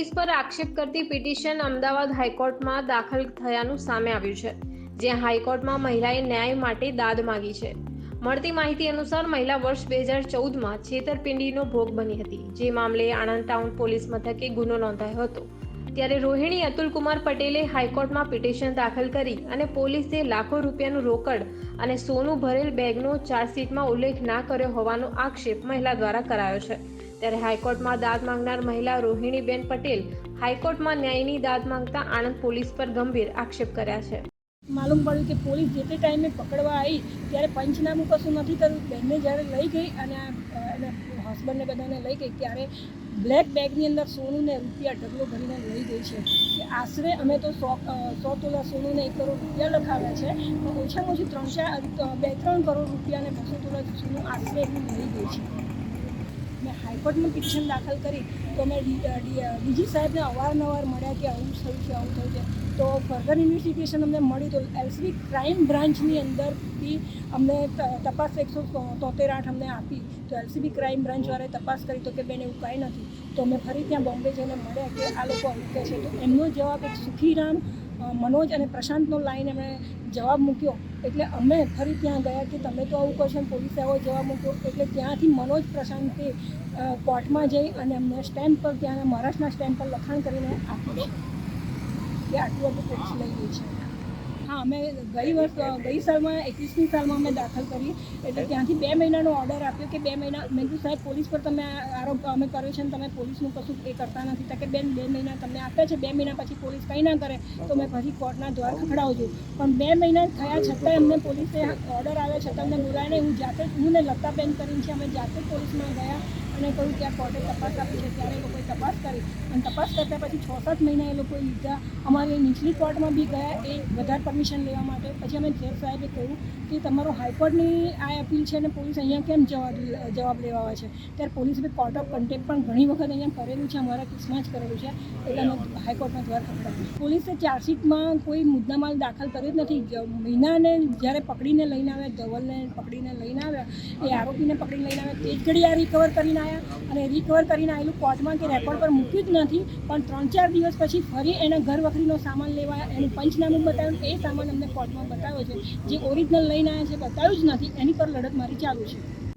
Police પર આક્ષેપ કરતી પિટિશન અમદાવાદ હાઈકોર્ટમાં દાખલ થયાનું સામે આવ્યું છે, જ્યાં હાઈકોર્ટમાં મહિલાએ ન્યાય માટે દાદ માગી છે. મળતી માહિતી અનુસાર મહિલા વર્ષ બે હજાર ચૌદમાં છેતરપિંડીનો ભોગ બની હતી, જે મામલે આણંદ ટાઉન પોલીસ મથકે ગુનો નોંધાયો હતો. ત્યારે રોહિણી અતુલકુમાર પટેલે હાઈકોર્ટમાં પિટિશન દાખલ કરી અને પોલીસે લાખો રૂપિયાનું રોકડ અને સોનું ભરેલ બેગનો ચાર્જશીટમાં ઉલ્લેખ ના કર્યો હોવાનો આક્ષેપ મહિલા દ્વારા કરાયો છે. ત્યારે હાઈકોર્ટમાં દાદ માંગનાર મહિલા રોહિણીબેન પટેલ હાઈકોર્ટમાં ન્યાયની દાદ માંગતા આણંદ પોલીસ પર ગંભીર આક્ષેપ કર્યા છે. માલુમ પડ્યું કે પોલીસ જે તે ટાઈમે પકડવા આવી, ત્યારે પંચનામું કશું નથી કર્યું બેનને જ્યારે લઈ ગઈ અને હસબન્ડને બધાને લઈ ગઈ, ત્યારે બ્લેક બેગની અંદર સોનું ને રૂપિયા ઢગલો ભરીને લઈ ગઈ છે. કે આશરે અમે તો સો સો તોલા સોનું ને એક કરોડ રૂપિયા લખાવ્યા છે. પણ ઓછામાં ઓછું ત્રણ ચાર બે ત્રણ કરોડ રૂપિયા ને બસો તોલા સોનું આશરે લઈ ગઈ છે. મેં હાઈકોર્ટમાં પિટિશન દાખલ કરી તો અમે ડીજી સાહેબને અવારનવાર મળ્યા કે આવું થયું છે, આવું થયું છે. તો ફર્ધર ઇન્વેસ્ટિગેશન અમને મળી તો એલસીબી ક્રાઇમ બ્રાન્ચની અંદરથી અમને તપાસ એકસો તોતેર આઠ અમને આપી. તો એલસીબી ક્રાઇમ બ્રાન્ચવાળાએ તપાસ કરી તો કે બેન એવું કાંઈ નથી. તો અમે ફરી ત્યાં બોમ્બે જઈને મળ્યા કે આ લોકો આવું છે. તો એમનો જવાબ એક સુખીરામ મનોજ અને પ્રશાંતનો લાઈન એમણે જવાબ મૂક્યો. એટલે અમે ફરી ત્યાં ગયા કે તમે તો આવું ને પોલીસે આવો જવાબ મૂક્યો. એટલે ત્યાંથી મનોજ, પ્રશાંતે કોર્ટમાં જઈ અને અમને સ્ટેમ્પ પર ત્યાં મહારાષ્ટ્રના સ્ટેમ્પ પર લખાણ કરીને આપ્યું છે. કે આટલું બધું પોલીસ લઈ ગઈ છે. હા, અમે ગઈ વર્ષ ગઈ સાલમાં, એકવીસમી સાલમાં અમે દાખલ કરી. એટલે ત્યાંથી બે મહિનાનો ઓર્ડર આપ્યો કે બે મહિના, મેં કીધું, સાહેબ, પોલીસ પર તમે આરોપ, અમે કર્યો છે ને તમે પોલીસનું કશું એ કરતા નથી. તો કે બેન, બે મહિના તમને આપ્યા છે, બે મહિના પછી પોલીસ કંઈ ના કરે, તો મેં પછી કોર્ટના દ્વાર ખખડાવજો. પણ બે મહિના થયા છતાંય અમને પોલીસે ઓર્ડર આવ્યા છતાં અમને બોલાવીને હું જાતે, હું ને લતાબેન કરીને છે અમે જાતે પોલીસમાં ગયા અને કહ્યું કે આ કોર્ટે તપાસ આપી છે, ત્યારે એ લોકોએ તપાસ કરી. અને તપાસ કરતા પછી છ સાત મહિના એ લોકોએ લીધા. અમારી નીચલી કોર્ટમાં બી ગયા, એ વધારે પરમિશન લેવા માટે. પછી અમે જેફ સાહેબે કહ્યું કે તમારો હાઈકોર્ટની આ અપીલ છે અને પોલીસ અહીંયા કેમ જવાબ જવાબ લેવા આવે છે? ત્યારે પોલીસે કોર્ટ ઓફ કન્ટેક્ટ પણ ઘણી વખત અહીંયા કરેલું છે, અમારા કેસમાં જ કરેલું છે. એટલે અમે હાઈકોર્ટમાં દ્વાર ખખડાવ્યું પોલીસે ચાર્જશીટમાં કોઈ મુદ્દામાલ દાખલ કર્યો જ નથી. મહિનાને જ્યારે પકડીને લઈને આવ્યા, ધવલને પકડીને લઈને આવ્યા, એ આરોપીને પકડીને લઈને આવ્યા, તે જ ઘડી આ રિકવર કરીને આવ્યા અને રિકવર કરીને આવેલું કોર્ટમાં કે રેકોર્ડ પર મૂક્યું જ નથી. પણ ત્રણ ચાર દિવસ પછી ફરી એના ઘર વખરીનો સામાન લેવા, એનું પંચનામું બતાવ્યું, એ સામાન અમને કોર્ટમાં બતાવ્યો છે. જે ઓરિજિનલ લઈને આવ્યા છે, બતાવ્યું જ નથી. એની પર લડત મારી ચાલુ છે.